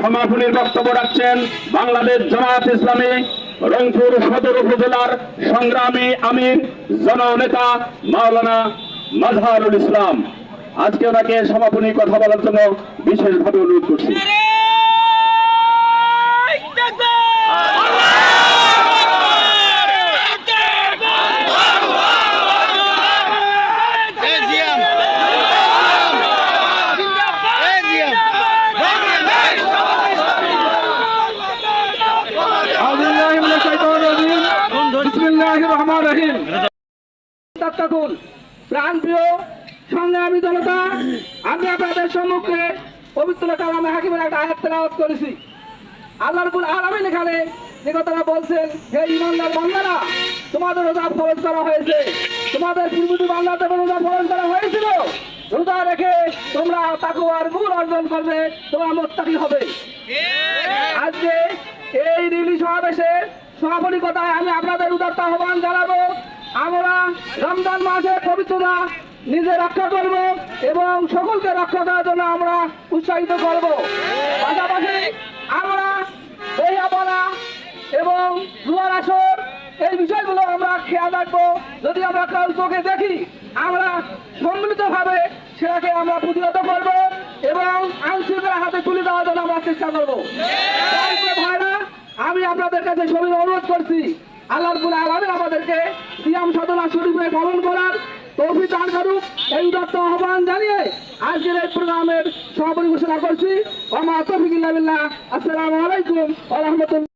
সমাপনীর বক্তব্য রাখছেন বাংলাদেশ জামাত ইসলামী, রংপুর সদর উপজেলার সংগ্রামী আমির জননেতা মাওলানা মাজহারুল ইসলাম। আজকে ওনাকে সমাপনী কথা বলার জন্য বিশেষভাবে অনুরোধ করছি। প্রিয় সংগ্রামী জনতা আমি আপনাদের সম্মুখে পবিত্র কালামে হাকিমের একটা আয়াত তেলাওয়াত করেছি। আল্লাহ রবুল আলমিন এখানে কথাটা বলছেন হে ইমানদার বান্দারা তোমাদের রোজা ফরজ করা হয়েছে। তোমাদের পূর্বতী বান্দাদের রোজা ফরজ করা হয়েছিল? রোজা রেখে তোমরা তাকুয়ার গুণ অর্জন করবে তোমরা মোত্তাকি হবে। আজকে এই রিলি সমাবেশে সভাপতি কথায় আমি আপনাদের উদার্ত আহ্বান জানাব। আমরা রমজান মাসের পবিত্রতা নিজে রক্ষা করব এবং সকলকে রক্ষা করার জন্য আমরা উৎসাহিত করব। পাশাপাশি আমরা বইয়াপনা এবং জুয়ার আসর এই বিষয়গুলো আমরা খেয়াল রাখব। যদি আমরা কাল চোখে দেখি আমরা সম্মিলিতভাবে সেটাকে আমরা প্রতিহত করব এবং আইনশৃঙ্খলা হাতে তুলে দেওয়ার জন্য আমরা চেষ্টা করব। আপনাদের কাছে সবাই অনুরোধ করছি, আল্লাহ আলমের আমাদেরকে সিয়াম সাধনা শরীফে পালন করার তৌফিক দান করুক। এই দত্ত আহ্বান জানিয়ে আজকের এই প্রোগ্রামের সভাপতি ঘোষণা করছি। আমার তৌফিক আসসালামু আলাইকুম ওয়া রাহমাতুল্লাহ।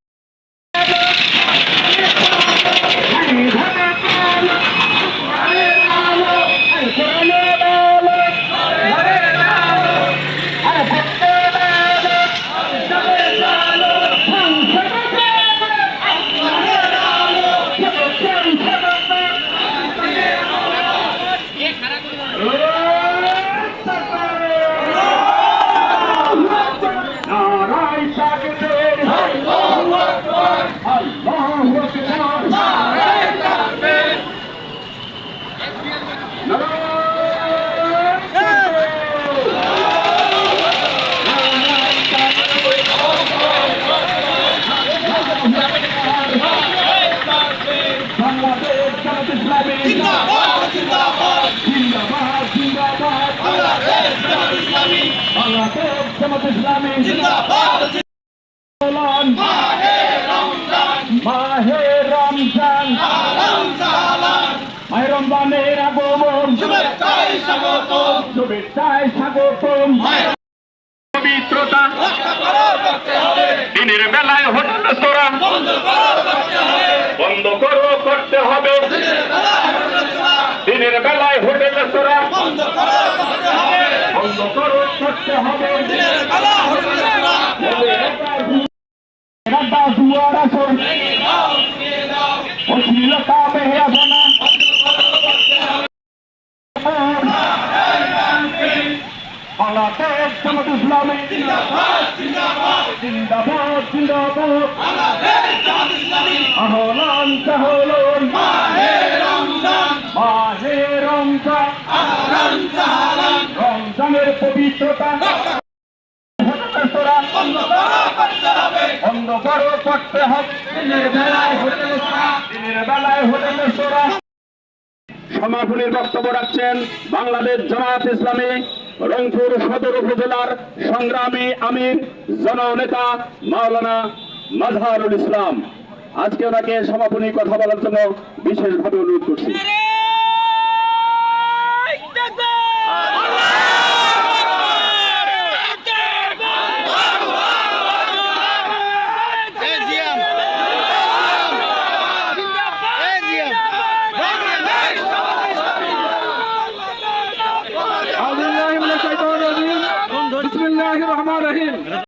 মাহে রমজান মাহে রমজান শুভেচ্ছায় স্বাগতম। পবিত্রতা। দিনের বেলায় হোটেল তোরা। বন্ধ করো করতে হবে। দিনের বেলায় হোটেল তোরা। বন্ধ করো করতে হবে। অশ্লীলতা জিন্দাবাদ জিন্দাবাদ। সাহলান মাহে রমজান। রমজানের পবিত্রতা। বেলায় হোটেল বক্তব্য রাখছেন বাংলাদেশ জামাত ইসলামী। রংপুর সদর উপজেলার সংগ্রামী আমির জননেতা মাওলানা মাজহারুল ইসলাম। আজকে ওনাকে সমাপনী কথা বলার জন্য বিশেষভাবে অনুরোধ করছি।